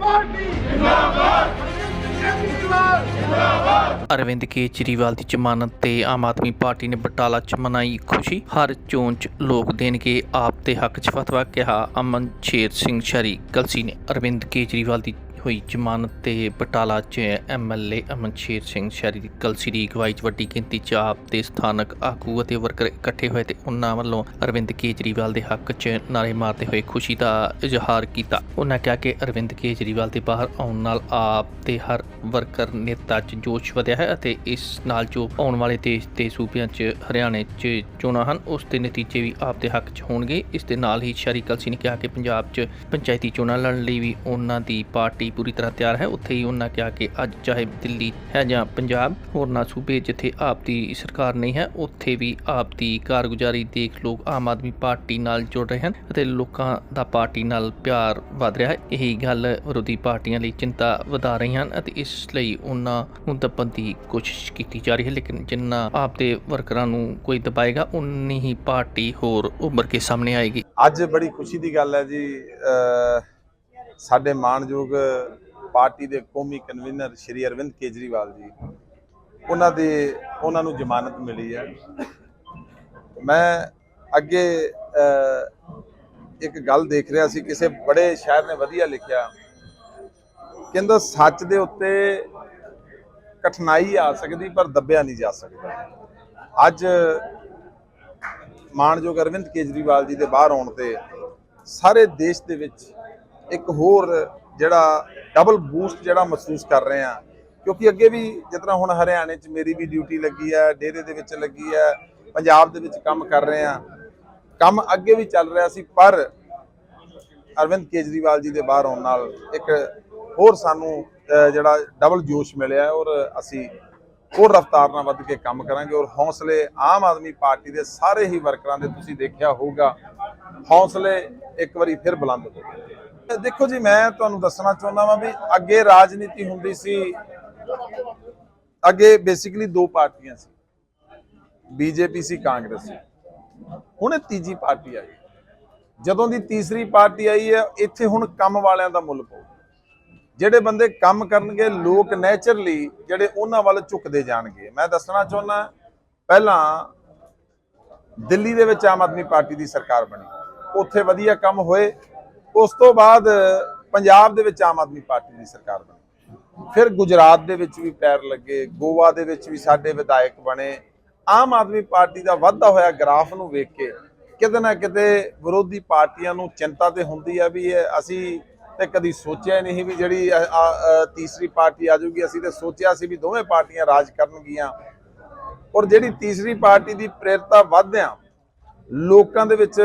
Party. ਜਿੰਦਾਬਾਦ ਅਰਵਿੰਦ ਕੇਜਰੀਵਾਲ ਦੀ ਜ਼ਮਾਨਤ ਤੇ ਆਮ ਆਦਮੀ ਪਾਰਟੀ ਨੇ ਬਟਾਲਾ 'ਚ ਮਨਾਈ ਖੁਸ਼ੀ। ਹਰ ਚੋਣ 'ਚ ਲੋਕ ਦੇਣਗੇ ਆਪ ਤੇ ਹੱਕ 'ਚ। ਫਤਵਾ ਕਿਹਾ ਅਮਨ ਸ਼ੇਰ ਸਿੰਘ ਸ਼ਰੀ। ਕਲਸੀ ਨੇ ਅਰਵਿੰਦ ਕੇਜਰੀਵਾਲ ਦੀ ਹੋਈ ਜ਼ਮਾਨਤ ਤੇ ਬਟਾਲਾ 'ਚ ਐਮਐਲਏ ਅਮਨ ਸ਼ੇਰ ਸਿੰਘ ਸ਼ਰੀ ਕਲਸੀ ਦੀ ਅਗਵਾਈ 'ਚ ਵੱਡੀ ਗਿਣਤੀ 'ਚ ਆਪ ਦੇ ਸਥਾਨਕ ਆਗੂ ਅਤੇ ਵਰਕਰ ਇਕੱਠੇ ਹੋਏ ਤੇ ਉਹਨਾਂ ਵੱਲੋਂ ਅਰਵਿੰਦ ਕੇਜਰੀਵਾਲ ਦੇ ਹੱਕ 'ਚ ਨਾਰੇ ਮਾਰਦੇ ਹੋਏ ਖੁਸ਼ੀ ਦਾ ਇਜ਼ਹਾਰ ਕੀਤਾ। ਉਹਨਾਂ ਕਿਹਾ ਕਿ ਅਰਵਿੰਦ ਕੇਜਰੀਵਾਲ ਦੇ ਬਾਹਰ ਆਉਣ ਨਾਲ ਆਪ ਤੇ ਹਰ ਵਰਕਰ ਨੇਤਾ 'ਚ ਜੋਸ਼ ਵਧਿਆ ਹੈ ਅਤੇ ਇਸ ਨਾਲ ਜੋ ਆਉਣ ਵਾਲੇ ਦੇਸ਼ ਦੇ ਸੂਬਿਆਂ 'ਚ ਹਰਿਆਣੇ 'ਚ ਚੋਣਾਂ ਹਨ, ਉਸ ਦੇ ਨਤੀਜੇ ਵੀ ਆਪ ਦੇ ਹੱਕ 'ਚ ਹੋਣਗੇ। ਇਸ ਦੇ ਨਾਲ ਹੀ ਸ਼ਰੀ ਕਲਸੀ ਨੇ ਕਿਹਾ ਕਿ ਪੰਜਾਬ 'ਚ ਪੰਚਾਇਤੀ ਚੋਣਾਂ ਲੜਨ ਲਈ ਵੀ ਉਹਨਾਂ ਦੀ ਪਾਰਟੀ ਪੂਰੀ ਤਰ੍ਹਾਂ ਤਿਆਰ ਹੈ। ਉੱਥੇ ਹੀ ਉਹਨਾਂ ਕਿਹਾ ਕਿ ਅੱਜ ਚਾਹੇ ਦਿੱਲੀ ਹੈ ਜਾਂ ਪੰਜਾਬ ਹੋਰਨਾਂ ਸੂਬੇ ਜਿੱਥੇ ਆਪ ਦੀ ਸਰਕਾਰ ਨਹੀਂ ਹੈ, ਉੱਥੇ ਵੀ ਆਪ ਦੀ ਕਾਰਗੁਜ਼ਾਰੀ ਦੇਖ ਲੋਕ ਆਮ ਆਦਮੀ ਪਾਰਟੀ ਨਾਲ ਜੁੜ ਰਹੇ ਹਨ ਅਤੇ ਲੋਕਾਂ ਦਾ ਪਾਰਟੀ ਨਾਲ ਪਿਆਰ ਵਧ ਰਿਹਾ ਹੈ। ਇਹੀ ਗੱਲ ਵਿਰੋਧੀ ਪਾਰਟੀਆਂ ਲਈ ਚਿੰਤਾ ਵਧਾ ਰਹੀ ਹਨ ਅਤੇ ਇਸ ਲਈ ਉਹਨਾਂ ਨੂੰ ਦੱਬਣ ਦੀ ਕੋਸ਼ਿਸ਼ ਕੀਤੀ ਜਾ ਰਹੀ ਹੈ। ਲੇਕਿਨ ਜਿੰਨਾ ਆਪ ਦੇ ਵਰਕਰਾਂ ਨੂੰ ਕੋਈ ਦਬਾਏਗਾ, ਉਨੀ ਹੀ ਪਾਰਟੀ ਹੋਰ ਉਭਰ ਕੇ ਸਾਹਮਣੇ ਆਏਗੀ। ਅੱਜ ਬੜੀ ਖੁਸ਼ੀ ਦੀ ਗੱਲ ਹੈ ਜੀ। ਸਾਡੇ ਮਾਣਯੋਗ ਪਾਰਟੀ ਦੇ ਕੌਮੀ ਕਨਵੀਨਰ ਸ਼੍ਰੀ ਅਰਵਿੰਦ ਕੇਜਰੀਵਾਲ ਜੀ, ਉਹਨਾਂ ਦੇ, ਉਹਨਾਂ ਨੂੰ ਜ਼ਮਾਨਤ ਮਿਲੀ ਹੈ। ਮੈਂ ਅੱਗੇ ਇੱਕ ਗੱਲ ਦੇਖ ਰਿਹਾ ਸੀ, ਕਿਸੇ ਬੜੇ ਸ਼ਾਇਰ ਨੇ ਵਧੀਆ ਲਿਖਿਆ। ਕਹਿੰਦਾ, ਸੱਚ ਦੇ ਉੱਤੇ ਕਠਿਨਾਈ ਆ ਸਕਦੀ, ਪਰ ਦੱਬਿਆ ਨਹੀਂ ਜਾ ਸਕਦਾ। ਅੱਜ ਮਾਣਯੋਗ ਅਰਵਿੰਦ ਕੇਜਰੀਵਾਲ ਜੀ ਦੇ ਬਾਹਰ ਆਉਣ ਤੇ ਸਾਰੇ ਦੇਸ਼ ਦੇ ਵਿੱਚ ਇੱਕ ਹੋਰ ਜਿਹੜਾ ਡਬਲ ਬੂਸਟ ਜਿਹੜਾ ਮਹਿਸੂਸ ਕਰ ਰਹੇ ਆ ਕਿਉਂਕਿ ਅੱਗੇ ਵੀ ਜਿਸ ਤਰ੍ਹਾਂ ਹੁਣ ਹਰਿਆਣੇ 'ਚ ਮੇਰੀ ਵੀ ਡਿਊਟੀ ਲੱਗੀ ਹੈ, ਡੇਰੇ ਦੇ ਵਿੱਚ ਲੱਗੀ ਹੈ, ਪੰਜਾਬ ਦੇ ਵਿੱਚ ਕੰਮ ਕਰ ਰਹੇ ਆ ਕੰਮ ਅੱਗੇ ਵੀ ਚੱਲ ਰਿਹਾ ਸੀ, ਪਰ ਅਰਵਿੰਦ ਕੇਜਰੀਵਾਲ ਜੀ ਦੇ ਬਾਹਰ ਆਉਣ ਨਾਲ ਇੱਕ ਹੋਰ ਸਾਨੂੰ ਜਿਹੜਾ ਡਬਲ ਜੋਸ਼ ਮਿਲਿਆ ਔਰ ਅਸੀਂ ਹੋਰ ਰਫ਼ਤਾਰ ਨਾਲ ਵੱਧ ਕੇ ਕੰਮ ਕਰਾਂਗੇ ਔਰ ਹੌਸਲੇ ਆਮ ਆਦਮੀ ਪਾਰਟੀ ਦੇ ਸਾਰੇ ਹੀ ਵਰਕਰਾਂ ਦੇ ਤੁਸੀਂ ਦੇਖਿਆ ਹੋਊਗਾ। ਹੌਸਲੇ ਇੱਕ ਵਾਰੀ ਫਿਰ ਬੁਲੰਦ ਹੋ ਗਏ। ਦੇਖੋ ਜੀ, ਮੈਂ ਤੁਹਾਨੂੰ ਦੱਸਣਾ ਚਾਹੁੰਦਾ ਵਾਂ ਵੀ ਅੱਗੇ ਰਾਜਨੀਤੀ ਹੁੰਦੀ ਸੀ, ਅੱਗੇ ਬੇਸਿਕਲੀ ਦੋ ਪਾਰਟੀਆਂ ਸੀ। ਬੀਜੇਪੀ ਸੀ, ਕਾਂਗਰਸ ਸੀ। ਹੁਣ ਤੀਜੀ ਪਾਰਟੀ ਆਈ। ਜਦੋਂ ਦੀ ਤੀਸਰੀ ਪਾਰਟੀ ਆਈ ਹੈ, ਇੱਥੇ ਹੁਣ ਕੰਮ ਵਾਲਿਆਂ ਦਾ ਮੁੱਲ ਪਊ। ਜਿਹੜੇ ਬੰਦੇ ਕੰਮ ਕਰਨਗੇ, ਲੋਕ ਨੇਚਰਲੀ ਜਿਹੜੇ ਉਹਨਾਂ ਵੱਲ ਝੁਕਦੇ ਜਾਣਗੇ। ਮੈਂ ਦੱਸਣਾ ਚਾਹੁੰਦਾ, ਪਹਿਲਾਂ ਦਿੱਲੀ ਦੇ ਵਿੱਚ ਆਮ ਆਦਮੀ ਪਾਰਟੀ ਦੀ ਸਰਕਾਰ ਬਣੀ। ਉੱਥੇ ਵਧੀਆ ਕੰਮ ਹੋਏ ਉਸ ਤੋਂ ਬਾਅਦ ਪੰਜਾਬ ਦੇ ਵਿੱਚ ਆਮ ਆਦਮੀ ਪਾਰਟੀ ਦੀ ਸਰਕਾਰ ਬਣੀ। ਫਿਰ ਗੁਜਰਾਤ ਦੇ ਵਿੱਚ ਵੀ ਪੈਰ ਲੱਗੇ, ਗੋਆ ਦੇ ਵਿੱਚ ਵੀ ਸਾਡੇ ਵਿਧਾਇਕ ਬਣੇ। ਆਮ ਆਦਮੀ ਪਾਰਟੀ ਦਾ ਵਾਧਾ ਹੋਇਆ ਗ੍ਰਾਫ ਨੂੰ ਵੇਖ ਕੇ। ਕਿਤੇ ਨਾ ਕਿਤੇ ਵਿਰੋਧੀ ਪਾਰਟੀਆਂ ਨੂੰ ਚਿੰਤਾ ਤੇ ਹੁੰਦੀ ਆ ਵੀ ਇਹ ਅਸੀਂ ਤੇ ਕਦੀ ਸੋਚਿਆ ਹੀ ਨਹੀਂ ਵੀ ਜਿਹੜੀ ਤੀਸਰੀ ਪਾਰਟੀ ਆ ਜਾਊਗੀ। ਅਸੀਂ ਤੇ ਸੋਚਿਆ ਸੀ ਵੀ ਦੋਵੇਂ ਪਾਰਟੀਆਂ ਰਾਜ ਕਰਨਗੀਆਂ। ਔਰ ਜਿਹੜੀ ਤੀਸਰੀ ਪਾਰਟੀ ਦੀ ਪ੍ਰੇਰਤਾ ਵਧਦਿਆਂ ਲੋਕਾਂ ਦੇ ਵਿੱਚ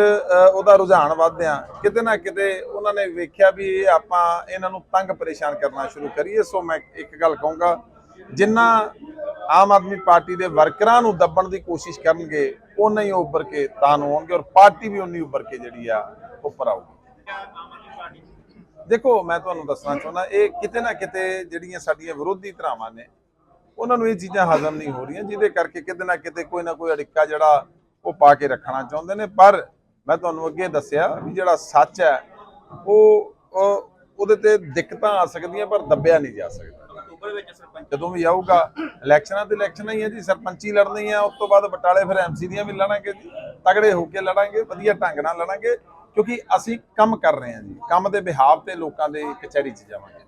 ਉਹਦਾ ਰੁਝਾਨ ਵਧਦਿਆਂ ਕਿਤੇ ਨਾ ਕਿਤੇ ਉਹਨਾਂ ਨੇ ਵੇਖਿਆ ਵੀ ਇਹ ਆਪਾਂ ਇਹਨਾਂ ਨੂੰ ਤੰਗ ਪਰੇਸ਼ਾਨ ਕਰਨਾ ਸ਼ੁਰੂ ਕਰੀਏ। ਸੋ ਮੈਂ ਇੱਕ ਗੱਲ ਕਹੂੰਗਾ, ਜਿੰਨਾ ਆਮ ਆਦਮੀ ਪਾਰਟੀ ਦੇ ਵਰਕਰਾਂ ਨੂੰ ਦੱਬਣ ਦੀ ਕੋਸ਼ਿਸ਼ ਕਰਨਗੇ ਉਹਨਾਂ ਹੀ ਉਹ ਉੱਭਰ ਕੇ ਤਾਂ ਨੂੰ ਆਉਣਗੇ ਔਰ ਪਾਰਟੀ ਵੀ ਉਨੀ ਉੱਭਰ ਕੇ ਜਿਹੜੀ ਆ ਉੱਪਰ ਆਊਗੀ। ਦੇਖੋ, ਮੈਂ ਤੁਹਾਨੂੰ ਦੱਸਣਾ ਚਾਹੁੰਦਾ, ਇਹ ਕਿਤੇ ਨਾ ਕਿਤੇ ਜਿਹੜੀਆਂ ਸਾਡੀਆਂ ਵਿਰੋਧੀ ਧਰਾਵਾਂ ਨੇ, ਉਹਨਾਂ ਨੂੰ ਇਹ ਚੀਜ਼ਾਂ ਹਜ਼ਮ ਨਹੀਂ ਹੋ ਰਹੀਆਂ, ਜਿਹਦੇ ਕਰਕੇ ਕਿਤੇ ਨਾ ਕਿਤੇ ਕੋਈ ਨਾ ਕੋਈ ਅੜਿੱਕਾ ਜਿਹੜਾ ਉਹ ਪਾ ਕੇ ਰੱਖਣਾ ਚਾਹੁੰਦੇ ਨੇ ਪਰ ਮੈਂ ਤੁਹਾਨੂੰ ਅੱਗੇ ਦੱਸਿਆ ਵੀ ਜਿਹੜਾ ਸੱਚ ਹੈ ਉਹ ਉਹ- ਉਹਦੇ ਤੇ ਦਿੱਕਤਾਂ ਆ ਸਕਦੀਆਂ ਪਰ ਦੱਬਿਆ ਨਹੀਂ ਜਾ ਸਕਦਾ। ਜਦੋਂ ਵੀ ਆਊਗਾ ਇਲੈਕਸ਼ਨਾਂ ਤੇ ਇਲੈਕਸ਼ਨਾਂ ਹੀ ਹੈ ਜੀ ਸਰਪੰਚੀ ਲੜਨੀ ਆ ਉਸ ਤੋਂ ਬਾਅਦ ਬਟਾਲੇ ਫਿਰ ਐਮਸੀ ਦੀਆਂ ਵੀ ਲੜਾਂਗੇ ਜੀ ਤਗੜੇ ਹੋ ਕੇ ਲੜਾਂਗੇ ਵਧੀਆ ਢੰਗ ਨਾਲ ਲੜਾਂਗੇ ਕਿਉਂਕਿ ਅਸੀਂ ਕੰਮ ਕਰ ਰਹੇ ਹਾਂ ਜੀ ਕੰਮ ਦੇ ਬਿਹਾਵ ਤੇ ਲੋਕਾਂ ਦੇ ਕਚਹਿਰੀ 'ਚ ਜਾਵਾਂਗੇ।